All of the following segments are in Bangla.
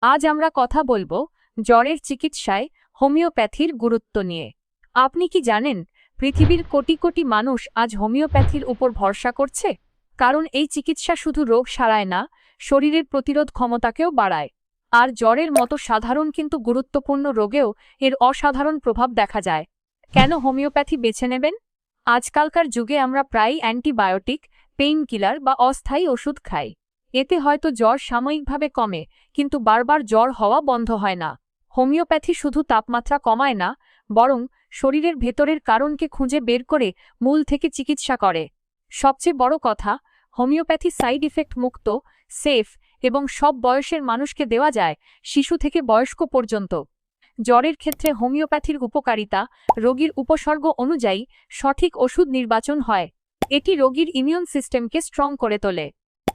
আজ আমরা কথা বলব জ্বরের চিকিৎসায় হোমিওপ্যাথির গুরুত্ব নিয়ে। আপনি কি জানেন, পৃথিবীর কোটি কোটি মানুষ আজ হোমিওপ্যাথির উপর ভরসা করছে? কারণ এই চিকিৎসা শুধু রোগ সারায় না, শরীরের প্রতিরোধ ক্ষমতাকেও বাড়ায়। আর জ্বরের মতো সাধারণ কিন্তু গুরুত্বপূর্ণ রোগেও এর অসাধারণ প্রভাব দেখা যায়। কেন হোমিওপ্যাথি বেছে নেবেন? আজকালকার যুগে আমরা প্রায়ই অ্যান্টিবায়োটিক পেইন কিলার বা অস্থায়ী ওষুধ খাই। এতে হয়তো জ্বর সাময়িকভাবে কমে, কিন্তু বারবার জ্বর হওয়া বন্ধ হয় না। হোমিওপ্যাথি শুধু তাপমাত্রা কমায় না, বরং শরীরের ভেতরের কারণকে খুঁজে বের করে মূল থেকে চিকিৎসা করে। সবচেয়ে বড় কথা, হোমিওপ্যাথি সাইড ইফেক্ট মুক্ত, সেফ এবং সব বয়সের মানুষকে দেওয়া যায় শিশু থেকে বয়স্ক পর্যন্ত। জ্বরের ক্ষেত্রে হোমিওপ্যাথির উপকারিতা রোগীর উপসর্গ অনুযায়ী সঠিক ওষুধ নির্বাচন হয়। এটি রোগীর ইমিউন সিস্টেমকে স্ট্রং করে তোলে।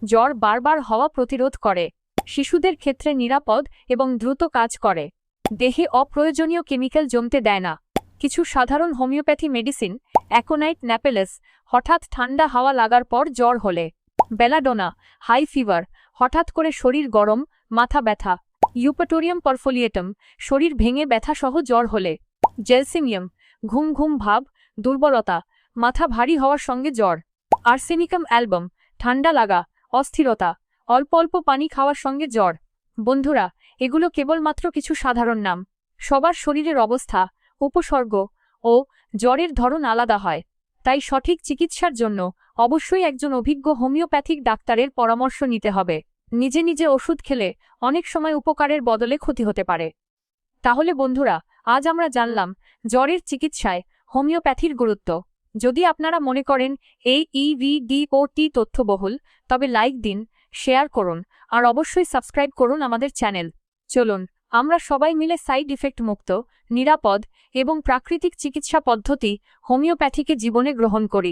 জ্বর বারবার হওয়া প্রতিরোধ করে, শিশুদের ক্ষেত্রে নিরাপদ এবং দ্রুত কাজ করে। দেহে অপ্রয়োজনীয় কেমিক্যাল জমতে দেয় না। কিছু সাধারণ হোমিওপ্যাথি মেডিসিন, অ্যাকোনাইট ন্যাপেলেস, হঠাৎ ঠান্ডা হাওয়া লাগার পর জ্বর হলে। বেলাডোনা, হাই ফিভার, হঠাৎ করে শরীর গরম, মাথা ব্যথা। ইউপেটোরিয়াম পরফোলিয়েটম, শরীর ভেঙে ব্যথাসহ জ্বর হলে। জেলসিমিয়াম, ঘুম ঘুম ভাব, দুর্বলতা, মাথা ভারী হওয়ার সঙ্গে জ্বর। আর্সেনিকাম অ্যালবাম, ঠান্ডা লাগা অস্থিরতা, অল্প অল্প পানি খাওয়ার সঙ্গে জ্বর। বন্ধুরা, এগুলো কেবলমাত্র কিছু সাধারণ নাম। সবার শরীরের অবস্থা, উপসর্গ ও জ্বরের ধরন আলাদা হয়। তাই সঠিক চিকিৎসার জন্য অবশ্যই একজন অভিজ্ঞ হোমিওপ্যাথিক ডাক্তারের পরামর্শ নিতে হবে। নিজে নিজে ওষুধ খেলে অনেক সময় উপকারের বদলে ক্ষতি হতে পারে। তাহলে বন্ধুরা, আজ আমরা জানলাম জ্বরের চিকিৎসায় হোমিওপ্যাথির গুরুত্ব। যদি আপনারা মনে করেন এই E ইভিডিওটি তথ্যবহুল, তবে লাইক দিন, শেয়ার করুন, আর অবশ্যই সাবস্ক্রাইব করুন আমাদের চ্যানেল। চলুন, আমরা সবাই মিলে সাইড ইফেক্ট মুক্ত, নিরাপদ এবং প্রাকৃতিক চিকিৎসা পদ্ধতি হোমিওপ্যাথিকে জীবনে গ্রহণ করি।